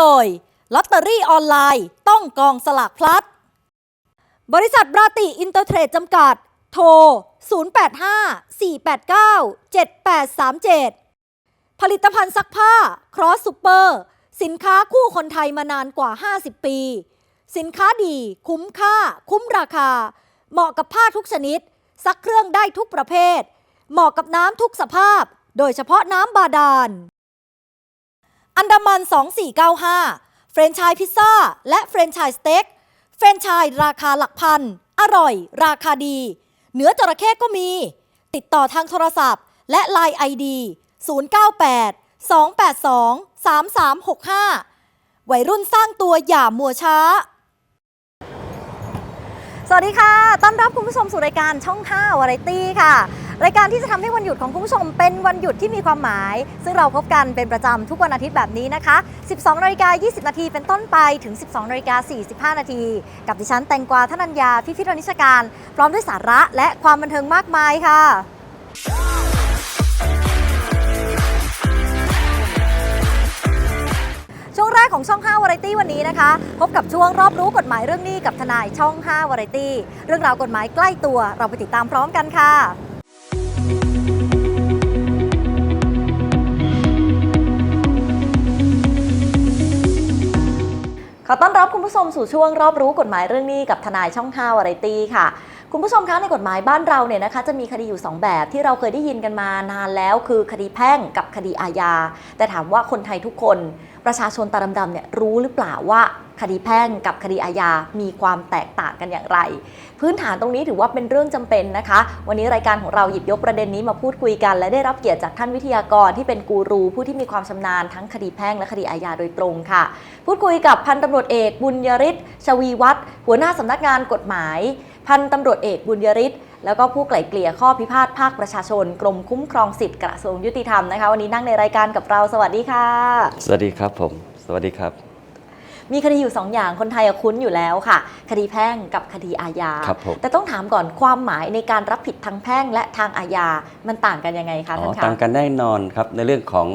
โดยลอตเตอรี่ออนไลน์ต้องกองสลากพลัด บริษัทราติอินเตอร์เทรดจำกัด โทร 085 489 7837 ผลิตภัณฑ์ซักผ้าครอสซูเปอร์ สินค้าคู่คนไทยมานานกว่า 50 ปี สินค้าดีคุ้มค่า คุ้มราคา เหมาะกับผ้าทุกชนิด ซักเครื่องได้ทุกประเภท เหมาะกับน้ำทุกสภาพ โดยเฉพาะน้ำบาดาล อันดามัน 2495 เฟรนช์ชายพิซซ่า และเฟรนช์ชายสเต็ก เฟรนช์ชายราคาหลักพัน อร่อย ราคาดี เนื้อจระเข้ก็มี ติดต่อทางโทรศัพท์ และ Line ID 098 282 3365 วัยรุ่นสร้างตัวอย่ามัวช้า สวัสดีค่ะ ต้อนรับคุณผู้ชมสู่รายการช่อง 5 วาไรตี้ค่ะ รายการที่จะทำให้วันหยุดของคุณผู้ชมเป็นวันหยุดที่มีความหมาย ซึ่งเราพบกันเป็นประจำทุกวันอาทิตย์แบบนี้นะคะ 12นาฬิกา20 นาทีเป็นต้นไปถึง 12นาฬิกา45 นาที กับดิฉันแตงกวาธนัญญาพิพิธวนิชการ พร้อมด้วยสาระและความบันเทิงมากมายค่ะช่วงแรกของช่อง 5 วาไรตี้วันนี้นะคะ พบกับช่วงรอบรู้กฎหมายเรื่องนี้กับทนายช่อง 5 วาไรตี้ เรื่องราวกฎหมายใกล้ตัวเราไปติดตามพร้อมกันค่ะ ขอต้อนรับคุณผู้ชมสู่ช่วงรอบรู้กฎหมายเรื่องนี้กับทนายช่อง5วาไรตี้ค่ะ คุณผู้ชมคะในกฎหมายบ้านเราเนี่ยนะคะจะมีคดีอยู่ 2 แบบที่เราเคยได้ยินกันมานานแล้ว คือคดีแพ่งกับคดีอาญาแต่ถามว่าคนไทยทุกคน ประชาชนตาดำๆเนี่ยรู้หรือเปล่าว่า คดีแพ่งกับคดีอาญา มีความแตกต่างกันอย่างไร พื้นฐานตรงนี้ถือว่าเป็นเรื่องจำเป็นนะคะ วันนี้รายการของเราหยิบยกประเด็นนี้มาพูดคุยกัน และได้รับเกียรติจากท่านวิทยากรที่เป็นกูรูผู้ที่มีความชำนาญทั้งคดีแพ่งและคดีอาญาโดยตรงค่ะ พูดคุยกับพันตำรวจเอกบุญยริศชวีวัฒน์หัวหน้าสำนักงานกฎหมาย พันตำรวจเอกบุญยริศแล้วก็ผู้ไกล่เกลี่ยข้อพิพาทภาคประชาชน กรมคุ้มครองสิทธิกระทรวงยุติธรรมนะคะ วันนี้นั่งในรายการกับเราสวัสดีค่ะ สวัสดีครับผม สวัสดีครับ มีคดีอยู่ 2 อย่างคนไทยอะคุ้นอยู่แล้วค่ะ คดีแพ่งกับคดีอาญาครับผมแต่ต้องถามก่อนความหมายในการรับผิดทางแพ่งและทางอาญา มันต่างกันยังไงคะอ๋ท่าอนคะต่างกันแน่นอนครับในเรื่องของ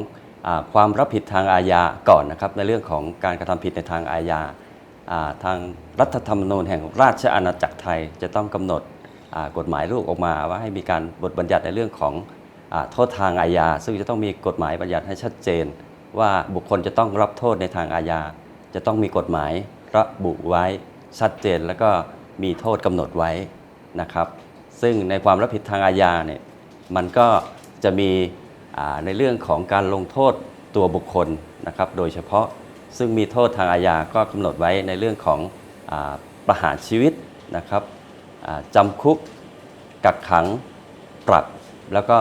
อาความรับผิดทางอาญาก่อนนะครับ ในเรื่องของการกระทำผิดในทางอาญาอ่าทางรัฐธรรมนูญแห่งราชอาณาจักรไทยจะต้องกำหนดอ่ากฎหมายลูกออกมาว่าให้มีการบทบัญญัติในเรื่องของอาโทษทางอาญา ซึ่งจะต้องมีกฎหมายบัญญัติให้ชัดเจน ว่าบุคคลจะต้องรับโทษในทางอาญา จะต้องมีกฎหมายระบุไว้ชัดเจนแล้วก็มีโทษกำหนดไว้นะครับ ซึ่งในความรับผิดทางอาญาเนี่ยมันก็จะมีในเรื่องของการลงโทษตัวบุคคลนะครับ โดยเฉพาะซึ่งมีโทษทางอาญาก็กำหนดไว้ในเรื่องของอประหารชีวิตนะครับอ่าจำคุก กักขังปรับแล้วก็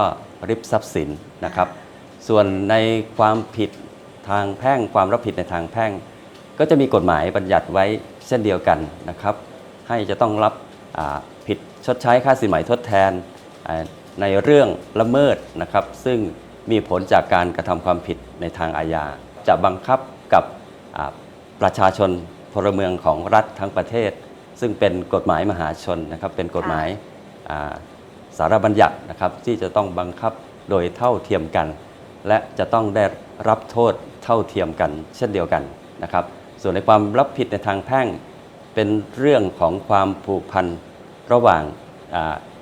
ริบทรัพย์สินนะครับ ส่วนในความผิดทางแพ่งความรับผิดในทางแพ่ง ก็จะมีกฎหมายบัญญัติไว้เช่นเดียวกันนะครับ ให้จะต้องรับผิดชดใช้ค่าสินไหมทดแทนในเรื่องละเมิดนะครับ ซึ่งมีผลจากการกระทำความผิดในทางอาญา จะบังคับกับประชาชนพลเมืองของรัฐทั้งประเทศ ซึ่งเป็นกฎหมายมหาชนนะครับ เป็นกฎหมายาสารบัญญัตินะครับ ที่จะต้องบังคับโดยเท่าเทียมกัน และจะต้องได้รับโทษเท่าเทียมกันเช่นเดียวกันนะครับ ส่วนในความรับผิดในทางแพ่ง เป็นเรื่องของความผูกพันระหว่างอ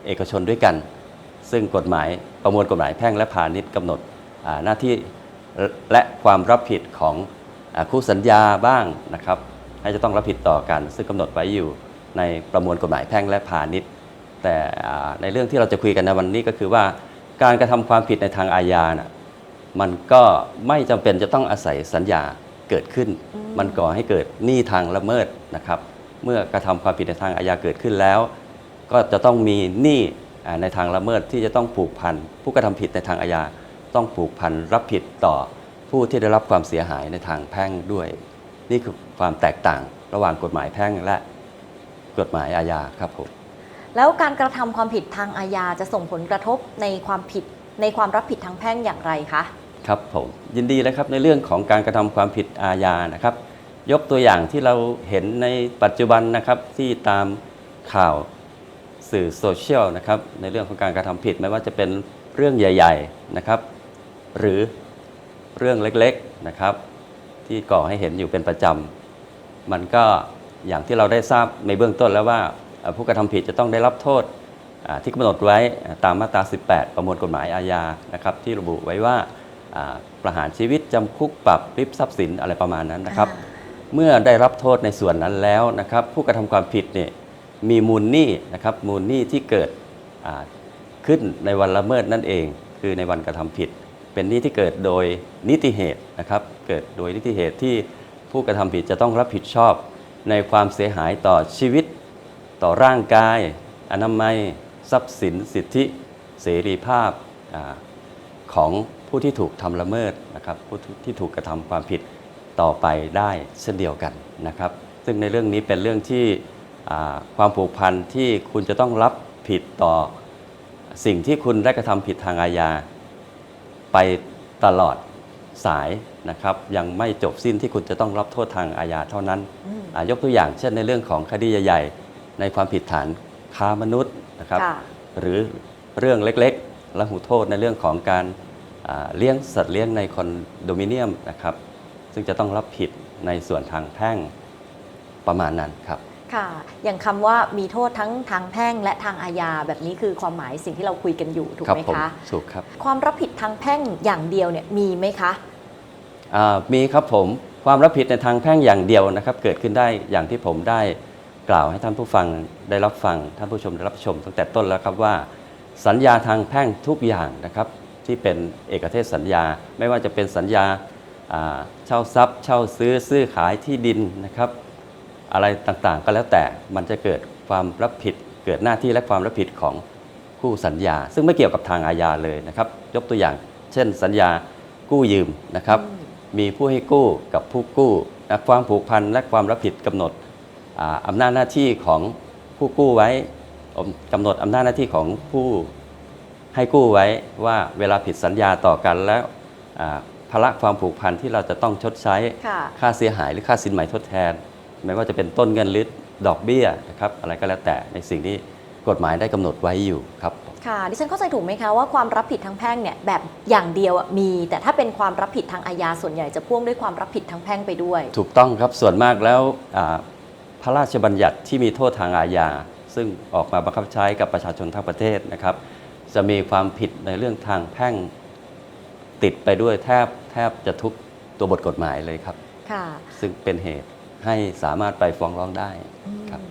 เอกชนด้วยกัน ซึ่งกฎหมายประมวลกฎหมายแพ่งและพาณิชย์กำหนดหน้าที่และความรับผิดของอคู่สัญญาบ้างนะครับ ให้จะต้องรับผิดต่อกัน ซึ่งกำหนดไว้อยู่ในประมวลกฎหมายแพ่งและพาณิชย์ แต่ในเรื่องที่เราจะคุยกันในวันนี้ก็คือว่าการกระทำความผิดในทางอาญาน่ะมันก็ไม่จำเป็นจะต้องอาศัยสัญญา เกิดขึ้นอืมมันก่อให้เกิดหนี้ทางละเมิดนะครับ เมื่อกระทำความผิดในทางอาญาเกิดขึ้นแล้ว ก็จะต้องมีหนี้อ่าในทางละเมิดที่จะต้องผูกพันผู้กระทำผิดในทางอาญาต้องผูกพันรับผิดต่อผู้ที่ได้รับความเสียหายในทางแพ่งด้วย นี่คือความแตกต่างระหว่างกฎหมายแพ่งและกฎหมายอาญาครับผมแล้วการกระทำความผิดทางอาญาจะส่งผลกระทบในความผิดในความรับผิดทางแพ่งอย่างไรคะ ครับผมยินดีเลยครับในเรื่องของการกระทำความผิดอาญานะครับ ยกตัวอย่างที่เราเห็นในปัจจุบันนะครับที่ตามข่าวสื่อโซเชียลนะครับในเรื่องของการกระทำผิดไม่ว่าจะเป็นเรื่องใหญ่ ๆนะครับ หรือเรื่องเล็กๆนะครับ ที่ก่อให้เห็นอยู่เป็นประจำมันก็อย่างที่เราได้ทราบในเบื้องต้นแล้วว่าผู้กระทำผิดจะต้องได้รับโทษที่กำหนดไว้ตามมาตรา 18 ประมวลกฎหมายอาญานะครับ ที่ระบุไว้ว่า ประหารชีวิตจำคุกปรับริบทรัพย์สินอะไรประมาณนั้นนะครับ เมื่อได้รับโทษในส่วนนั้นแล้วนะครับ ผู้กระทำความผิดเนี่ยมีมูลหนี้นะครับมูลหนี้ที่เกิดอ่าขึ้นในวันละเมิดนั่นเอง คือในวันกระทำผิด เป็นหนี้ที่เกิดโดยนิติเหตุนะครับเกิดโดยนิติเหตุที่ผู้กระทำผิดจะต้องรับผิดชอบในความเสียหายต่อชีวิต ต่อร่างกาย อนามัย ทรัพย์สิน สิทธิ เสรีภาพอาของ ผู้ที่ถูกทำละเมิดนะครับผู้ที่ถูกกระทำความผิดต่อไปได้เช่นเดียวกันนะครับ ซึ่งในเรื่องนี้เป็นเรื่องที่อ่าความผูกพันที่คุณจะต้องรับผิดต่อสิ่งที่คุณได้กระทำผิดทางอาญาไปตลอดสายนะครับ ยังไม่จบสิ้นที่คุณจะต้องรับโทษทางอาญาเท่านั้นอืมอ่ายกตัวอย่างเช่นในเรื่องของคดีใหญ่ ๆ ในความผิดฐานค้ามนุษย์นะครับค่ะหรือเรื่องเล็กๆและหูโทษในเรื่องของการอ่า เลี้ยงสัตว์เลี้ยงในคอนโดมิเนียมนะครับซึ่งจะต้องรับผิดในส่วนทางแพ่งประมาณนั้นครับค่ะ อย่างคำว่ามีโทษทั้งทางแพ่งและทางอาญาแบบนี้คือความหมายสิ่งที่เราคุยกันอยู่ถูกครัไหมผมคะถูกครับความรับผิดทางแพ่งอย่างเดียวเนี่ยมีไหมคะอ่ามีครับผมความรับผิดในทางแพ่งอย่างเดียวนะครับ เกิดขึ้นได้อย่างที่ผมได้กล่าวให้ท่านผู้ฟังได้รับฟังท่านผู้ชมได้รับชมตั้งแต่ต้นแล้วครับว่า สัญญาทางแพ่งทุกอย่างนะครับ ที่เป็นเอกเทศสัญญา ไม่ว่าจะเป็นสัญญาอ่าเช่าทรัพย์ เช่าซื้อซื้อขายที่ดินนะครับ อะไรต่างๆ ก็แล้วแต่มันจะเกิดความรับผิด เกิดหน้าที่และความรับผิดของคู่สัญญา ซึ่งไม่เกี่ยวกับทางอาญาเลยนะครับ ยกตัวอย่าง เช่น สัญญากู้ยืมนะครับอืมมีผู้ให้กู้กับผู้กู้นะความผูกพันและความรับผิดกำหนดอ่าอำนาจหน้าที่ของผู้กู้ไว้กำหนดอำนาจหน้าที่ของผู้ ให้กู้ไว้ว่าเวลาผิดสัญญาต่อกันแล้วอ่าภาระความผูกพันที่เราจะต้องชดใช้ค่ะค่าเสียหายหรือค่าสินใหม่ทดแทน ไม่ว่าจะเป็นต้นเงินหรือดอกเบี้ยนะครับอะไรก็แล้วแต่ในสิ่งที่กฎหมายได้กำหนดไว้อยู่ครับค่ะดิฉันเข้าใจถูกไหมคะว่าความรับผิดทางแพ่งเนี่ยแบบอย่างเดียวอะมี แต่ถ้าเป็นความรับผิดทางอาญาส่วนใหญ่จะพ่วงด้วยความรับผิดทางแพ่งไปด้วย ถูกต้องครับส่วนมากแล้วอ่าพระราชบัญญัติที่มีโทษทางอาญาซึ่งออกมาบังคับใช้กับประชาชนทั้งประเทศนะครับ จะมีความผิดในเรื่องทางแพ่งติดไปด้วยแทบแทบจะทุกตัวบทกฎหมายเลยครับ ค่ะ ซึ่งเป็นเหตุให้สามารถไปฟ้องร้องได้ครับ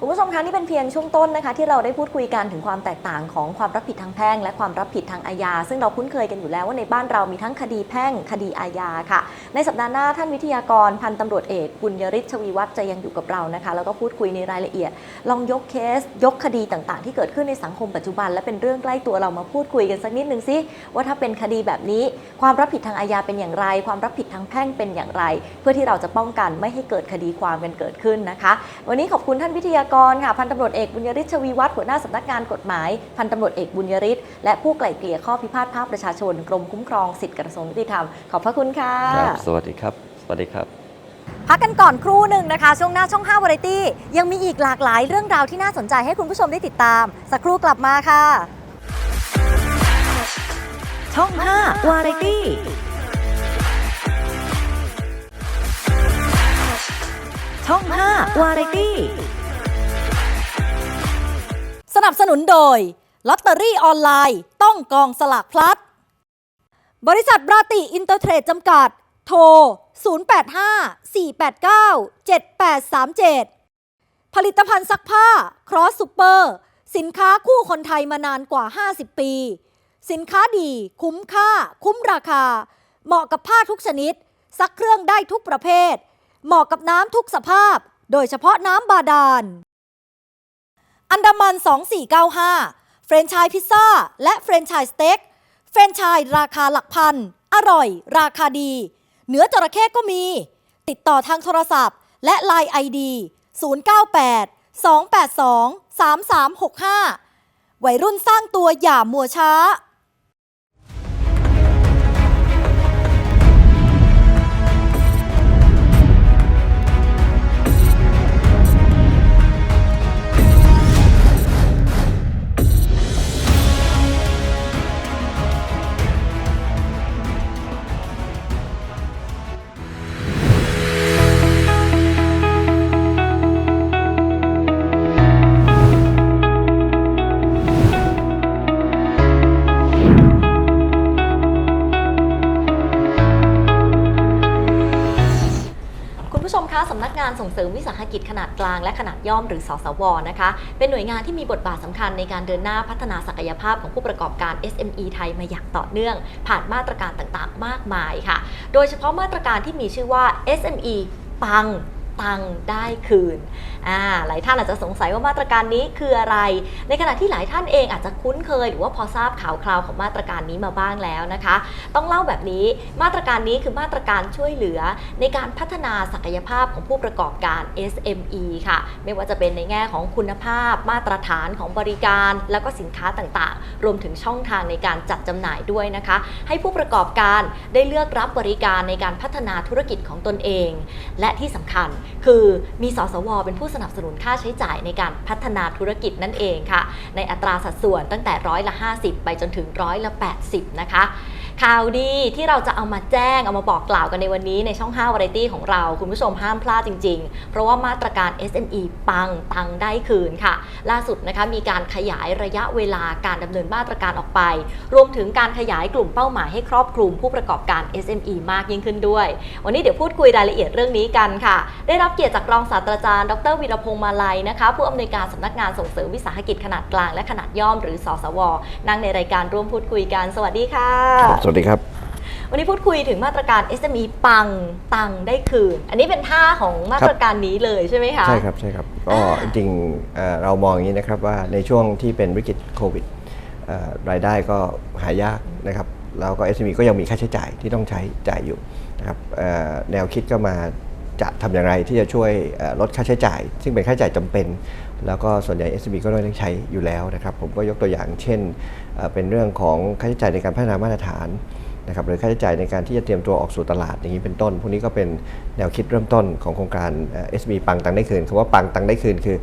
คุณผู้ชมคะนี่เป็นเพียงช่วงต้นนะคะ ที่เราได้พูดคุยกันถึงความแตกต่างของความรับผิดทางแพ่ง และความรับผิดทางอาญา ซึ่งเราคุ้นเคยกันอยู่แล้วว่าในบ้านเรามีทั้งคดีแพ่ง คดีอาญาค่ะ ในสัปดาห์หน้าท่านวิทยากรพันตำรวจเอกบุญยริศชวีวัฒน์จะยังอยู่กับเรานะคะ แล้วก็พูดคุยในรายละเอียด ลองยกเคส ยกคดีต่างๆ ที่เกิดขึ้นในสังคมปัจจุบัน และเป็นเรื่องใกล้ตัวเรามาพูดคุยกันสักนิดนึงสิว่าถ้าเป็นคดีแบบนี้ ความรับผิดทางอาญาเป็นอย่างไร ความรับผิดทางแพ่งเป็นอย่างไร เพื่อที่เราจะป้องกันไม่ให้เกิดคดีความกันเกิดขึ้นนะคะ วันนี้ขอบคุณท่านวิทยากรค่ะพันตำรวจเอกบุญยริศชวีวัฒน์หัวหน้าสำนักงานกฎหมาย พันตำรวจเอกบุญยริศและผู้ไกล่เกลี่ยข้อพิพาทภาคประชาชนกรมคุ้มครองสิทธิกระทรวงยุติธรรมขอบพระคุณค่ะครับสวัสดีครับ สวัสดีครับ พักกันก่อนครู่หนึ่งนะคะ ช่วงหน้าช่อง5 v a r i ตี้ยังมีอีกหลากหลายเรื่องราวที่น่าสนใจให้คุณผู้ชมได้ติดตาม สักครู่กลับมาค่ะ ช่อง5วาไรตี้ช่อง5วาไรตี้ส นับสนุนโดยลอตเตอรี่ออนไลน์ต้องกองสลากพลัด บริษัทบราติอินเตอร์เทรดจำกัด โทร 085-489-7837 ผลิตภัณฑ์ซักผ้า ครอสซูเปอร์ สินค้าคู่คนไทยมานานกว่า 50 ปี สินค้าดีคุ้มค่า คุ้มราคา เหมาะกับผ้าทุกชนิด ซักเครื่องได้ทุกประเภท เหมาะกับน้ำทุกสภาพ โดยเฉพาะน้ำบาดาล อันดามัน 2495 เฟรนไชส์พิซซ่า และเฟรนไชส์สเต็ก เฟรนไชส์ราคาหลักพัน อร่อย ราคาดี เนื้อจระเข้ก็มี ติดต่อทางโทรศัพท์ และ Line ID 098 282 3365 วัยรุ่นสร้างตัวอย่ามัวช้า งานส่งเสริมวิสาหกิจขนาดกลางและขนาดย่อมหรือสสวนะคะ เป็นหน่วยงานที่มีบทบาทสำคัญในการเดินหน้าพัฒนาศักยภาพของผู้ประกอบการ SME ไทยมาอย่างต่อเนื่อง ผ่านมาตรการต่างๆ มากมายค่ะ โดยเฉพาะมาตรการที่มีชื่อว่า SME ปัง ตังได้คืนอ่าหลายท่านอาจจะสงสัยว่ามาตรการนี้คืออะไร ในขณะที่หลายท่านเองอาจจะคุ้นเคย หรือว่าพอทราบข่าวคราวของมาตรการนี้มาบ้างแล้วนะคะ ต้องเล่าแบบนี้มาตรการนี้คือมาตรการช่วยเหลือในการพัฒนาศักยภาพของผู้ประกอบการ SME ค่ะ ไม่ว่าจะเป็นในแง่ของคุณภาพ มาตรฐานของบริการ แล้วก็สินค้าต่างๆ รวมถึงช่องทางในการจัดจำหน่ายด้วยนะคะ ให้ผู้ประกอบการได้เลือกรับบริการในการพัฒนาธุรกิจของตนเอง และที่สำคัญคือมีสสว เป็นผู้สนับสนุนค่าใช้จ่ายในการพัฒนาธุรกิจนั่นเองค่ะ ในอัตราสัดส่วนตั้งแต่ร้อยละ 50 ไปจนถึงร้อยละ 80 นะคะ ข่าวดีที่เราจะเอามาแจ้งเอามาบอกกล่าวกันในวันนี้ในช่อง5 Variety ของเรา คุณผู้ชมห้ามพลาดจริง ๆ เพราะว่ามาตรการ SME ปังตังได้คืนค่ะ ล่าสุดนะคะมีการขยายระยะเวลาการดำเนินมาตรการออกไป รวมถึงการขยายกลุ่มเป้าหมายให้ครอบคลุมผู้ประกอบการ SME มากยิ่งขึ้นด้วย วันนี้เดี๋ยวพูดคุยรายละเอียดเรื่องนี้กันค่ะ ได้รับเกียรติจากรองศาสตราจารย์ ดรวีรพงษ์มาลัยนะคะผู้อำนวยการสำนักงานส่งเสริมวิสาหกิจขนาดกลางและขนาดย่อมหรือสสวนั่งในรายการร่วมพูดคุยกัน สวัสดีค่ะสวัสดีครับ วันนี้พูดคุยถึงมาตรการ SME ปังตังได้คืน อันนี้เป็นท่าของมาตรการนี้เลยใช่ไหมคะใช่ครับใช่ครับก็อ่าจริงๆเอ่อเรามองอย่างนี้นะครับว่าในช่วงที่เป็นวิกฤตโควิดเอ่อรายได้ก็หายากนะครับแล้วก็ SME ก็ยังมีค่าใช้จ่ายที่ต้องใช้จ่ายอยู่นะครับเอ่อแนวคิดก็มาจะทำอย่างไรที่จะช่วยเอ่อลดค่าใช้จ่าย ซึ่งเป็นค่าใช้จ่ายจำเป็น แล้วก็ส่วนใหญ่ SME ก็ต้องใช้อยู่แล้วนะครับ ผมก็ยกตัวอย่างเช่น เป็นเรื่องของค่าใช้จ่ายในการพัฒนามาตรฐานนะครับหรือค่าใช้จ่ายในการที่จะเตรียมตัวออกสู่ตลาดอย่างนี้เป็นต้น พวกนี้ก็เป็นแนวคิดเริ่มต้นของโครงการเอ่อ SB ปังตังได้คืนคำว่าปังตังได้คืนคือ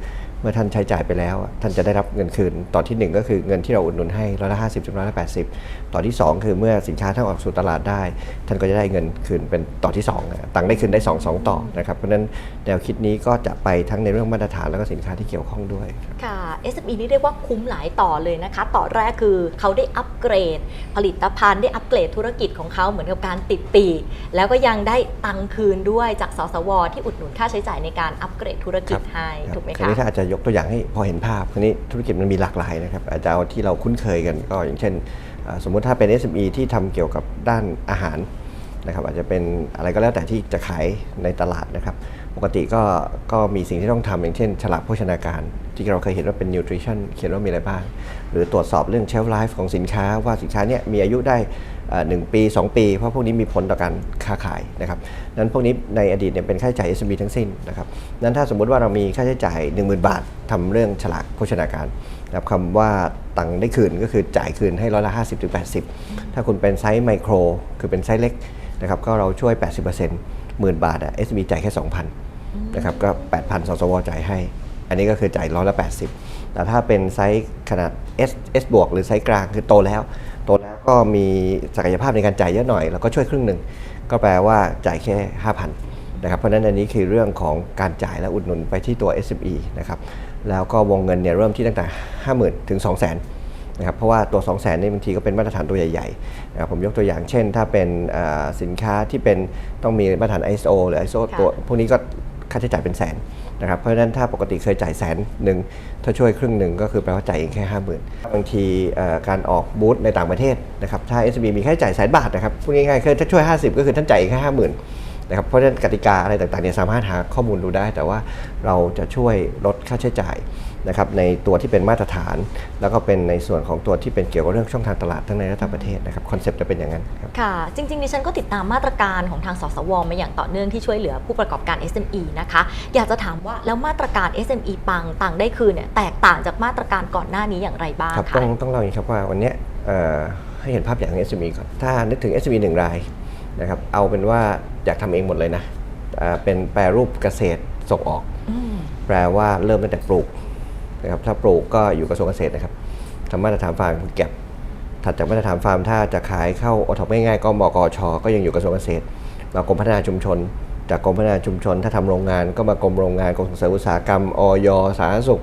เมื่อท่านใช้จ่ายไปแล้วอะท่านจะได้รับเงินคืนตอนที่ 1 ก็คือเงินที่เราอุดหนุนให้ร้อยละห้าสิบถึงร้อยละแปดสิบต่อที่ 2 คือเมื่อสินค้าท่านออกสู่ตลาดได้ ท่านก็จะได้เงินคืนเป็นต่อที่2อะตังได้คืนได้ 2 2 ต่อนะครับเพราะฉะนั้นแนวคิดนี้ก็จะไปทั้งในเรื่องมาตรฐานแล้วก็สินค้าที่เกี่ยวข้องด้วยค่ะ SME นี่เรียกว่าคุ้มหลายต่อเลยนะคะ ต่อแรกคือเขาได้อัปเกรด ผลิตภัณฑ์ได้อัปเกรดธุรกิจของเขาเหมือนกับการติดปีกแล้วก็ยังได้ตังค์คืนด้วยจากสสว ที่อุดหนุนค่าใช้จ่ายในการอัปเกรดธุรกิจให้ครับถูกไหมทีคะนี้ถ้าอาจจะยกตัวอย่างให้พอเห็นภาพทีนี้ธุรกิจมันมีหลากหลายนะครับ อาจจะเอาที่เราคุ้นเคยกันก็อย่างเช่น สมมุติถ้าเป็น SME ที่ทำเกี่ยวกับด้านอาหารนะครับอาจจะเป็นอะไรก็แล้วแต่ที่จะขายในตลาดนะครับ ปกติก็ก็มีสิ่งที่ต้องทำอย่างเช่น ฉลากโภชนาการ ที่เราเคยเห็นว่าเป็น nutrition เขียนว่ามีอะไรบ้าง หรือตรวจสอบเรื่อง shelf life ของสินค้าว่าสินค้าเนี้ยมีอายุได้ หนึ่งปี 2 ปี เพราะพวกนี้มีผลต่อการค้าขายนะครับนั้นพวกนี้ในอดีตเนี่ยเป็นค่าใช้จ่าย SME ทั้งสิ้นนะครับนั้นถ้าสมมุติว่าเรามีค่าใช้จ่าย 10,000 บาททำเรื่องฉลากโภชนาการนะครับคำว่าตังค์ได้คืนก็คือจ่ายคืนให้ร้อยละ50ถึง80ถ้าคุณเป็นไซส์ไมโคร คือเป็นไซส์เล็กนะครับก็เราช่วย 80%หมื่นบาทอะ SME จ่ายแค่ 2,000นะครับก็ 8,000 สสวจ่ายให้ อันนี้ก็คือจ่ายร้อยละ80แต่ถ้าเป็นไซส์ขนาด S S บวกหรือไซส์กลางคือโตแล้ว โตแล้วก็มีศักยภาพในการจ่ายเยอะหน่อย แล้วก็ช่วยครึ่งหนึ่ง ก็แปลว่าจ่ายแค่ 5,000นะครับเพราะฉะนั้นอันนี้คือเรื่องของการจ่ายและอุดหนุนไปที่ตัว SME นะครับแล้วก็วงเงินเนี่ยเริ่มที่ตั้งแต่ 50,000 ถึง 200,000นะครับเพราะว่าตัว 2 0 0 0 0 0นี่บางทีก็เป็นมาตรฐานตัวใหญ่ๆนะครับผมยกตัวอย่างเช่น ถ้าเป็นสินค้าที่เป็นต้องมีมาตรฐาน ISO หรือ ISO ตัวพวกนี้ก็ค่าใช้จ่ายเป็นแสน นะครับเพราะฉะนั้นถ้าปกติเคยจ่ายแสนหนึ่งถ้าช่วยครึ่งหนึ่งก็คือแปลว่าจ่ายเองแค่ห้าหมื่นบางทีการออกบูธในต่างประเทศนะครับถ้า SME มีค่าใช้จ่ายแสนบาทนะครับพูดง่ายๆคือถ้าช่วย 50 ก็คือท่านจ่ายเองแค่ห้าหมื่น นะครับเพราะฉะนั้นกติกาอะไรต่างๆเนี่ยสามารถหาข้อมูลดูได้ แต่ว่าเราจะช่วยลดค่าใช้จ่ายนะครับในตัวที่เป็นมาตรฐาน แล้วก็เป็นในส่วนของตัวที่เป็นเกี่ยวกับเรื่องช่องทางตลาดทั้งในและต่างประเทศนะครับคอนเซปต์จะเป็นอย่างนั้นครับค่ะ จริงๆดิฉันก็ติดตามมาตรการของทางสสวมาอย่างต่อเนื่องที่ช่วยเหลือผู้ประกอบการ SME นะคะ อยากจะถามว่าแล้วมาตรการ SME ปังต่างได้คืนเนี่ยแตกต่างจากมาตรการก่อนหน้านี้อย่างไรบ้างครับคะต้องต้องเล่าอย่างนี้ครับว่าวันเนี้ยเอ่อให้เห็นภาพอย่างของ SME ก่อนถ้านึกถึง SME หนึ่งรายนะครับเอาเป็นว่า อยากทำเองหมดเลยนะอ่าเป็นแปรรูปเกษตรส่งออก อืมแปลว่าเริ่มตั้งแต่ปลูกนะครับถ้าปลูกก็อยู่กระทรวงเกษตรนะครับทำมาตรฐานฟาร์มคือเก็บถัดจากมาตรฐานฟาร์มถ้าจะขายเข้าโอท็อปง่ายๆก็มกชก็ยังอยู่กระทรวงเกษตรมากรมพัฒนาชุมชน จากกรมพัฒนาชุมชน ถ้าทำโรงงานก็มากรมโรงงานกรมส่งเสริมอุตสาหกรรมอยสาธารณสุข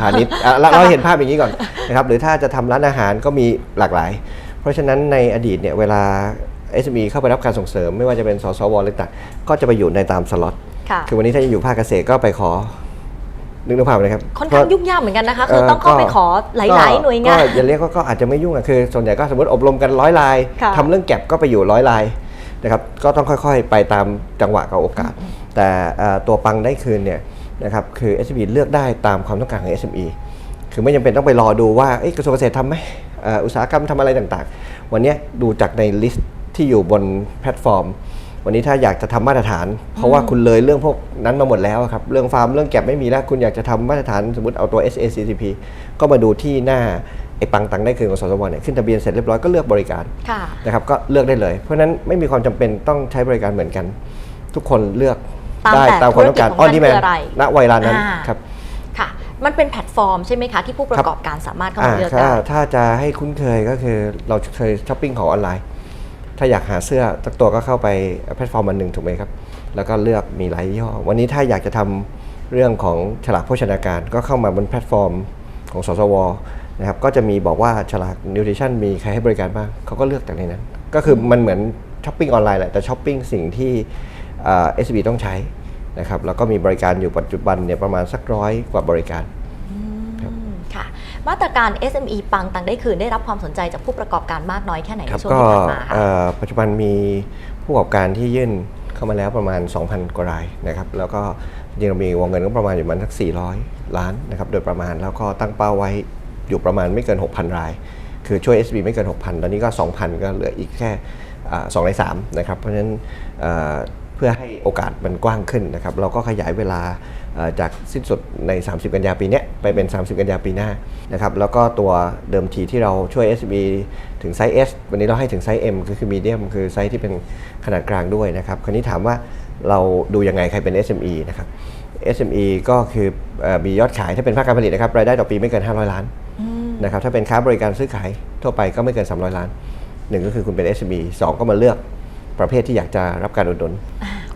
พาณิชย์อะเราเราเห็นภาพอย่างนี้ก่อนนะครับหรือถ้าจะทำร้านอาหารก็มีหลากหลาย เพราะฉะนั้นในอดีตเนี่ยเวลา SME เข้าไปรับการส่งเสริม ไม่ว่าจะเป็นสสวหรือต่างก็จะไปอยู่ในตามสล็อตค่ะคือวันนี้ถ้าจะอยู่ภาคเกษตรก็ไปขอนึกนึกภาพเลยครับค่อนข้างยุ่งยากเหมือนกันนะคะคือต้องเข้าไปขอหลายก็ๆหน่วยงานก็อย่าเรียกว่าก็อาจจะไม่ยุ่งอะคือ ส่วนใหญ่ก็สมมติอบรมกันร้อยลายค่ะทำเรื่องแก็บก็ไปอยู่ร้อยลายนะครับก็ต้องค่อยๆ ไปตามจังหวะกับโอกาส แต่เอ่อตัวปังได้คืนเนี่ยนะครับคือ SME เลือกได้ตามความต้องการของ SME คือไม่จำเป็นต้องไปรอดูว่าเอ๊ะกระทรวงเกษตรทำไหมเอ่ออุตสาหกรรมทำอะไรต่างๆ วันเนี้ยดูจากในลิสต์ ที่อยู่บนแพลตฟอร์ม วันนี้ถ้าอยากจะทำมาตรฐาน เพราะว่าคุณเลยเรื่องพวกนั้นมาหมดแล้วอะครับ เรื่องฟาร์มเรื่องแก็บไม่มีแล้ว คุณอยากจะทำมาตรฐานสมมติเอาตัว SACCP ก็มาดูที่หน้าไอ้ปังตังได้คืนของสสวเนี่ยขึ้นทะเบียนเสร็จเรียบร้อยก็เลือกบริการค่ะนะครับก็เลือกได้เลย เพราะฉะนั้นไม่มีความจำเป็นต้องใช้บริการเหมือนกัน ทุกคนเลือกตามได้แต่ตามความต้องการธุรกิจของออมันดีแมนคืออะไรณเวลานั้นอ่าครับค่ะ มันเป็นแพลตฟอร์มใช่ไหมคะที่ผู้ประกอบการสามารถเข้ามาเลือกถ้าได้ถ้าจะให้คุ้นเคยก็คือเราเคยช้อปปิ้งของออนไลน์ ถ้าอยากหาเสื้อสักตัวก็เข้าไปแพลตฟอร์มอันหนึ่งถูกไหมครับ แล้วก็เลือกมีหลายยี่ห้อ วันนี้ถ้าอยากจะทำเรื่องของฉลากโภชนาการก็เข้ามาบนแพลตฟอร์มของสสวนะครับก็จะมีบอกว่าฉลากนิวทริชั่นมีใครให้บริการบ้างเขาก็เลือกจากในนั้น ก็คือมันเหมือนช้อปปิ้งออนไลน์แหละ แต่ช้อปปิ้งสิ่งที่เอสบีต้องใช้นะครับแล้วก็มีบริการอยู่ปัจจุบันเนี่ยประมาณสักร้อยกว่าบริการ มาตรการ SME ปังตังได้คืนได้รับความสนใจจากผู้ประกอบการมากน้อยแค่ไหนครับในช่วงก็ที่ผ่านมาคะเอ่อปัจจุบันมีผู้ประกอบการที่ยื่นเข้ามาแล้วประมาณ 2,000 กว่ารายนะครับแล้วก็จริงๆเรามีวงเงินก็ประมาณอยู่ประมันสัก 400 ล้านนะครับโดยประมาณแล้วก็ตั้งเป้าไว้อยู่ประมาณไม่เกิน 6,000 ราย คือช่วย SB ไม่เกิน 6,000 ตอนนี้ก็ 2,000 ก็เหลืออีกแค่อ่า2ใน3นะครับเพราะฉะนั้น เอ่อเพื่อให้โอกาสมันกว้างขึ้นนะครับ เราก็ขยายเวลาเอ่อจากสิ้นสุดใน 30 กันยาปีเนี้ยไปเป็น 30 กันยาปีหน้านะครับแล้วก็ตัวเดิมทีที่เราช่วย SB ถึงไซส์ S วันนี้เราให้ถึงไซส์ M ก็คือมีเดียมคือไซส์ที่เป็นขนาดกลางด้วยนะครับคราวนี้ถามว่าเราดูยังไงใครเป็น SME นะครับ SME ก็คือเอ่อมียอดขายถ้าเป็นภาคการผลิตนะครับรายได้ต่อปีไม่เกิน 500 ล้านนะครับถ้าเป็นค้าบริการซื้อขายทั่วไปก็ไม่เกิน 300 ล้านหนึ่งก็คือคุณเป็น SME สองก็มาเลือกประเภทที่อยากจะรับการอุดหนุน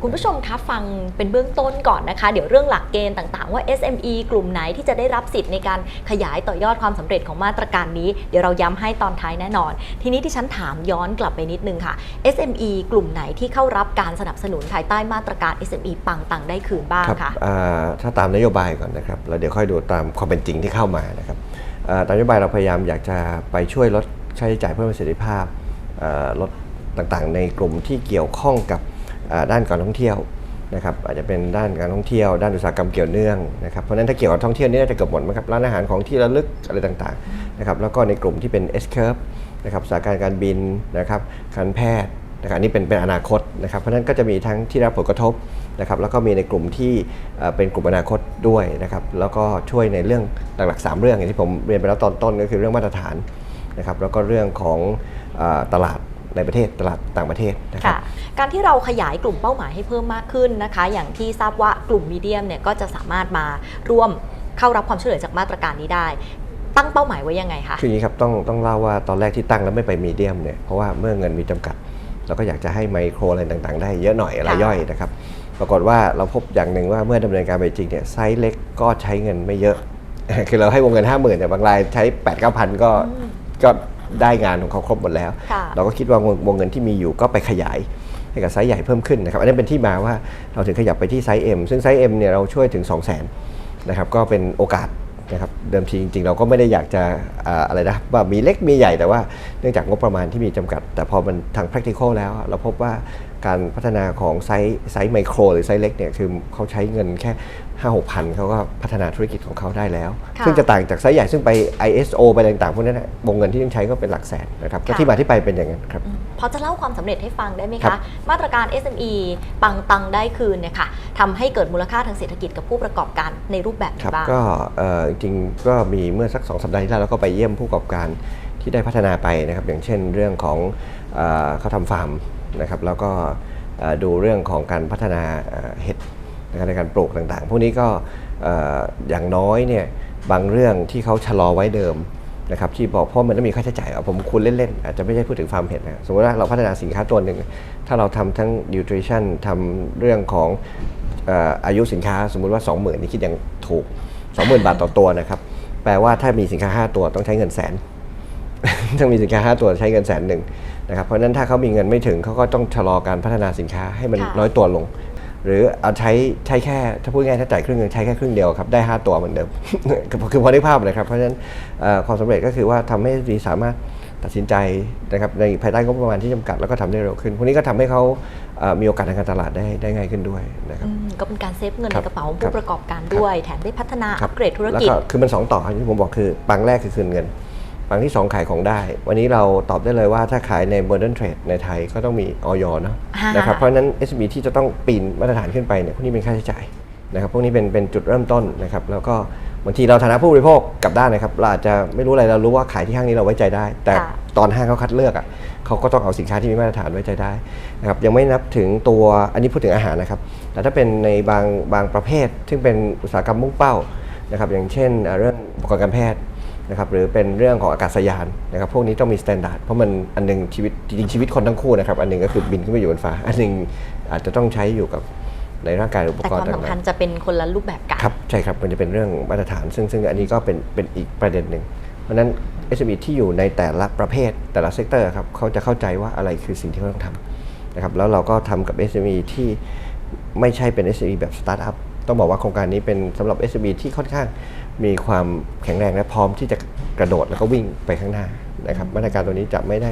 คุณผู้ชมคะฟังเป็นเบื้องต้นก่อนนะคะ เดี๋ยวเรื่องหลักเกณฑ์ต่างๆ ว่า SME กลุ่มไหนที่จะได้รับสิทธิ์ในการขยายต่อยอดความสำเร็จของมาตรการนี้ เดี๋ยวเราย้ำให้ตอนท้ายแน่นอน ทีนี้ที่ฉันถามย้อนกลับไปนิดนึงค่ะ SME กลุ่มไหนที่เข้ารับการสนับสนุนภายใต้มาตรการ SME ปังตังได้คืนบ้างคคะถ้าตามนโยบายก่อนนะครับแล้วเดี๋ยวค่อยดูตามความเป็นจริงที่เข้ามานะครับตามนโยบายเราพยายามอยากจะไปช่วยลดค่าใช้จ่ายเพิ่มประสิทธิภาพลดต่างๆ ในกลุ่มที่เกี่ยวข้องกับ ด้านการท่องเที่ยวนะครับอาจจะเป็นด้านการท่องเที่ยว ด้านอุตสาหกรรมเกี่ยวเนื่องนะครับเพราะนั้นถ้าเกี่ยวกับท่องเที่ยวนี่น่าจะเกือบหมดนะครับร้านอาหารของที่ระลึกอะไรต่างๆนะครับแล้วก็ในกลุ่มที่เป็น S curve นะครับสายการการบินนะครับการแพทย์นะครับนี่เป็นเป็นอนาคตนะครับเพราะฉะนั้นก็จะมีทั้งที่รับผลกระทบนะครับแล้วก็มีในกลุ่มที่เป็นกลุ่มอนาคตด้วยนะครับแล้วก็ช่วยในเรื่องหลักๆ 3 เรื่องอย่างที่ผมเรียนไปแล้วตอนต้นก็คือเรื่องมาตรฐานนะครับแล้วก็เรื่องของอตลาด ในประเทศตลาดต่างประเทศนะครับค่ะการที่เราขยายกลุ่มเป้าหมายให้เพิ่มมากขึ้นนะคะ อย่างที่ทราบว่ากลุ่มมีเดียมเนี่ยก็จะสามารถมาร่วมเข้ารับความช่วยเหลือจากมาตรการนี้ได้ ตั้งเป้าหมายไว้ยังไงคะคืออย่างนี้ครับต้องต้องเล่าว่าตอนแรกที่ตั้งแล้วไม่ไปมีเดียมเนี่ยเพราะว่าเมื่อเงินมีจำกัด เราก็อยากจะให้ไมโครอะไรต่างๆ ได้เยอะหน่อยรายย่อยนะครับปรากฏว่าเราพบอย่างหนึ่งว่าเมื่อดำเนินการไปจริงเนี่ยไซส์เล็กก็ใช้เงินไม่เยอะ คือเราให้วงเงิน 5 0,000แต่บางรายใช้8 9 0 0 0ก็ก็ ได้งานของเขาครบหมดแล้วค่ะเราก็คิดว่าวงวงเงินที่มีอยู่ก็ไปขยายให้กับไซส์ใหญ่เพิ่มขึ้นนะครับอันนี้เป็นที่มาว่าเราถึงขยับไปที่ไซส์ M ซึ่งไซส์ M เนี่ยเราช่วยถึง 2 0 0 0 0 0นะครับก็เป็นโอกาสนะครับเดิมทีจริงๆ เราก็ไม่ได้อยากจะอ่าอะไรนะว่ามีเล็กมีใหญ่แต่ว่าเนื่องจากงบประมาณที่มีจำกัด แต่พอมันทาง practical แล้ว เราพบว่า การพัฒนาของไซส์ไซส์ไมโครหรือไซส์เล็กเนี่ยคือเขาใช้เงินแค่ห้าหกพันเขาก็พัฒนาธุรกิจของเขาได้แล้วค่ะซึ่งจะต่างจากไซส์ใหญ่ซึ่งไป ISO ไปอะไรต่างๆพวกนั้นนะวงเงินที่ต้องใช้ก็เป็นหลักแสนนะครับก็ค่ะที่มาที่ไปเป็นอย่างนั้นครับพอจะเล่าความสำเร็จให้ฟังได้ไหมครัคะบมาตรการ SME ปังตังได้คืนเนี่ยค่ะทำให้เกิดมูลค่าทางเศรษฐกิจกับผู้ประกอบการในรูปแบบไหนครับบ้างก็เอ่อจริงๆก็มีเมื่อสักสองสัปดาห์ที่แล้วเราก็ไปเยี่ยมผู้ประกอบการที่ได้พัฒนาไปนะครับอย่างเช่นเรื่องของเออเขาทำฟาร์ม นะครับแล้วก็ดูเรื่องของการพัฒนาเห็ดนะในการปลูกต่างๆ พวกนี้ก็อย่างน้อยเนี่ยบางเรื่องที่เขาชะลอไว้เดิมนะครับที่บอกเพราะมันต้องมีค่าใช้จ่ายผมคูณเล่น ๆ อาจจะไม่ใช่พูดถึงฟาร์มเห็ดนะสมมติว่าเราพัฒนาสินค้าตัวหนึ่ง ถ้าเราทำทั้ง nutrition ทำเรื่องของอายุสินค้าสมมุติว่า 20,000นี่คิดอย่างถูก 20,000 บาทต่อตัวนะครับ แปลว่าถ้ามีสินค้า 5 ตัวต้องใช้เงินแสนต้องมีสินค้า 5 ตัวใช้เงินแสนหนึ่ง นะครับเพราะฉะนั้นถ้าเขามีเงินไม่ถึงเขาก็ต้องชะลอการพัฒนาสินค้าให้มันค่ะ น้อยตัวลง หรือเอาใช้ใช้แค่ถ้าพูดง่ายๆถ้าจ่ายครึ่งหนึงใช้แค่ครึ่งเดียวครับได้ 5 ตัวเหมือนเดิมคือคือพอได้ภาพเลยครับเพราะฉะนั้นเอ่อความสำเร็จก็คือว่าทำให้ดีสามารถตัดสินใจนะครับในภายใต้งบประมาณที่จำกัดแล้วก็ทำได้เร็วขึ้นพวกนี้ก็ทำให้เขาเอ่อมีโอกาสทางการตลาดได้ได้ง่ายขึ้นด้วยนะครับ อืมก็เป็นการเซฟเงินครัในบกระเป๋าของครัผู้บ ประกอบการด้วย แถมได้พัฒนาอัปเกรดธุรแล้วกิจก็คือมันสองต่ออย่างที่ผมบอกคือปังแรกคือคืนเงิน ปังที่ 2 ขายของได้ วันนี้เราตอบได้เลยว่าถ้าขายใน modern trade ในไทยก็ต้องมีออยเนาะอ่านนะครับเพราะฉะนั้น SME ที่จะต้องปีนมาตรฐานขึ้นไปเนี่ยพวกนี้เป็นค่าใช้จ่ายนะครับพวกนี้เป็นเป็นจุดเริ่มต้นนะครับแล้วก็บางทีเราฐานะผู้บริโภคกลับด้านนะครับเราอาจจะไม่รู้อะไรเรารู้ว่าขายที่ห้างนี้เราไว้ใจได้ แต่ค่ะตอนห้างเขาคัดเลือกอะเขาก็ต้องเอาสินค้าที่มีมาตรฐานไว้ใจได้นะครับยังไม่นับถึงตัวอันนี้พูดถึงอาหารนะครับแต่ถ้าเป็นในบางบางประเภท ซึ่งเป็นอุตสาหกรรมมุ่งเป้านะครับอย่างเช่นเอ่อเรื่องอุปกรณ์การแพทย์ นะครับหรือเป็นเรื่องของอากาศยานนะครับพวกนี้ต้องมีมาตรฐานเพราะมันอันหนึงชีวิตจริงๆชีวิตคนทั้งคู่นะครับอันหนึงก็คือบินขึ้นไปอยู่บนฟ้า อันหนึงอาจจะต้องใช้อยู่กับในร่างกายหรืออุปแต่กครวามณ์ต่าสำคัญงจะเป็นคนละรูปแบบกันๆครับใช่ครับมันจะเป็นเรื่องมาตรฐาน ซึ่งซึ่งอันนี้ก็เป็นเป็นอีกประเด็นหนึ่งเพราะฉะนั้น SME ที่อยู่ในแต่ละประเภทแต่ละเซกเตอร์ครับเขาจะเข้าใจว่าอะไรคือสิ่งที่เขาต้องทำนะครับแล้วเราก็ทำกับ SME ที่ไม่ใช่เป็น SME แบบสตาร์ทอัพต้องบอกว่าโครงการนี้เป็นสำหรับ SME ที่ค่อนข้าง มีความแข็งแรงและพร้อมที่จะกระโดดแล้วก็วิ่งไปข้างหน้านะครับมาตรการตัวนี้จะไม่ได้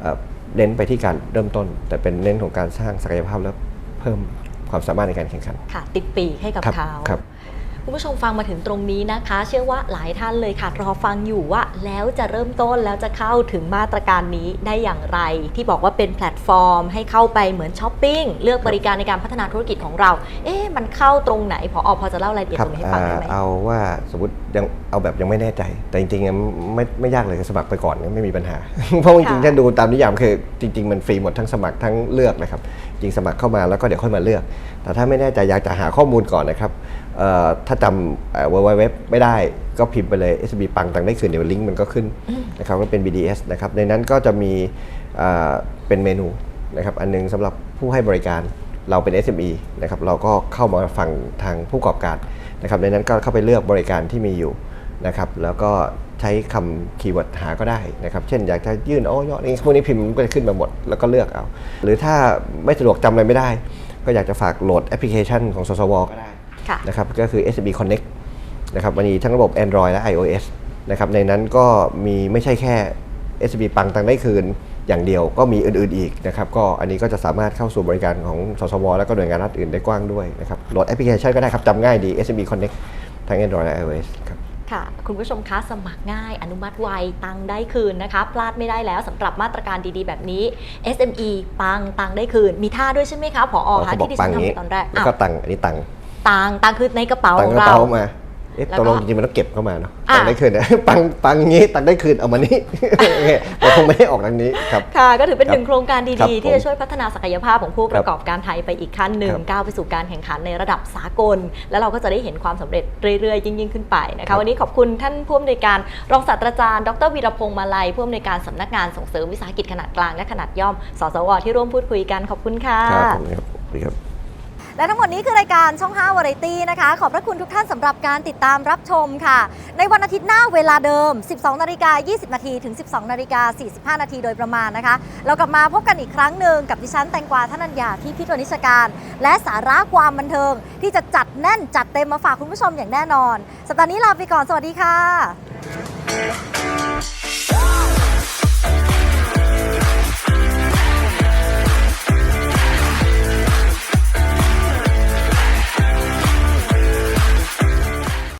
เอ่อเน้นไปที่การเริ่มต้น แต่เป็นเน้นของการสร้างศักยภาพและเพิ่มความสามารถในการแข่งขัน ค่ะ ติดปีกให้กับครับเขา ครับคุณผู้ชมฟังมาถึงตรงนี้นะคะ เชื่อว่าหลายท่านเลยค่ะรอฟังอยู่ว่าแล้วจะเริ่มต้นแล้วจะเข้าถึงมาตรการนี้ได้อย่างไร ที่บอกว่าเป็นแพลตฟอร์ม ให้เข้าไปเหมือนช้อปปิ้งเลือกบริการในการพัฒนาธุรกิจของเรา เอ๊ะมันเข้าตรงไหนพออพอจะเล่ารายละเอียดครัตรงนี้ให้ฟังได้ไหมอ่าเอาว่าสมมติยังเอาแบบยังไม่แน่ใจ แต่จริงๆอะไม่ไม่ยากเลยสมัครไปก่อนไม่มีปัญหา เพราะจริงๆค่ะถ้าดูตามนิยามคือจริง ๆ มันฟรีหมดทั้งสมัครทั้งเลือกนะครับจริงสมัครเข้ามาแล้วก็เดี๋ยวค่อยมาเลือก แต่ถ้าไม่แน่ใจอยากจะหาข้อมูลก่อนนะครับเอ่อ ถ้าจำ w w w ไม่ได้ก็พิมพ์ไปเลย SB ปังตังได้คืนเดี๋ยวลิงก์มันก็ขึ้นนะครับก็เป็น BDS นะครับในนั้นก็จะมีอ่าเป็นเมนูนะครับอันหนึงสำหรับผู้ให้บริการเราเป็น SME นะครับเราก็เข้ามาฟังทางผู้ประกอบการนะครับในนั้นก็เข้าไปเลือกบริการที่มีอยู่นะครับแล้วก็ใช้คำคีย์เวิร์ดหาก็ได้นะครับ เช่นอยากจะยื่นโอ้ยอดนี้พวกนี้พิมพ์มันก็จะขึ้นมาหมด แล้วก็เลือกเอา หรือถ้าไม่สะดวกจำอะไรไม่ได้ ก็อยากจะฝากโหลดแอปพลิเคชันของสสวก็ได้ค่ะ นะครับก็คือ SME Connect นะครับวันนี้ทั้งระบบ Android และ iOS นะครับในนั้นก็มีไม่ใช่แค่ SME ปังตังได้คืนอย่างเดียวก็มีอื่นๆอีกนะครับก็อันนี้ก็จะสามารถเข้าสู่บริการของสสวแล้วก็หน่วยงานรัฐอื่นได้กว้างด้วยนะครับโหลดแอปพลิเคชันก็ได้ครับจำง่ายดี SME Connect ทั้ง Android และ iOS ครับค่ะ คุณผู้ชมคะสมัครง่าย อนุมัติไว ตังได้คืนนะคะ พลาดไม่ได้แล้วสำหรับมาตรการดีๆ แบบนี้ SME ปังตังได้คืน มีท่าด้วยใช่ไหมคะผอคะเขาบอที่กดิปัฉังนอย่างทำนี้ไปตอนแรกแล้วอ้าวก็ตังค์อันนี้ตังค์ ตังตังคือในกระเป๋าตัขงองค์กระเรา เป๋ามาเอ๊ะแล้วตก็กลงจริงๆมันต้องเก็บเข้ามาเนาะอะ ตังค์ได้คืนนะ ปังปังงี้ตังค์ได้คืนเอามานี่เราคงไม่ได้ออกทางนี้ครับ ค่ะก็ถือเป็นครับหนึ่งโครงการครับดีๆ ที่ผมจะช่วยพัฒนาศักยภาพของผู้ประกอบการไทยไปอีกขั้นหนึ่งครับก้าวไปสู่การแข่งขันในระดับสากล แล้วเราก็จะได้เห็นความสำเร็จเรื่อยๆ ยิ่งๆ ขึ้นไปนะครัคะบ วันนี้ขอบคุณท่านผู้อำนวยการรองศาสตราจารย์ดรวีรพงษ์มาลัยผู้อำนวยการสำนักงานส่งเสริมวิสาหกิจขนาดกลางและขนาดย่อมสสวที่ร่วมพูดคุยกันขอบคุณค่ะ ครับผมครับสวัสดีครับ และทั้งหมดนี้คือรายการช่อง 5 วาไรตี้นะคะ ขอบพระคุณทุกท่านสำหรับการติดตามรับชมค่ะ ในวันอาทิตย์หน้าเวลาเดิม 12 นาฬิกา 20 นาทีถึง 12 นาฬิกา 45 นาทีโดยประมาณนะคะ เรากลับมาพบกันอีกครั้งหนึ่งกับดิฉันแตงกวาธนัญญาที่พิทวนิชการ และสาระความบันเทิง ที่จะจัดแน่นจัดเต็มมาฝากคุณผู้ชมอย่างแน่นอน สัปดาห์นี้ลาไปก่อนสวัสดีค่ะ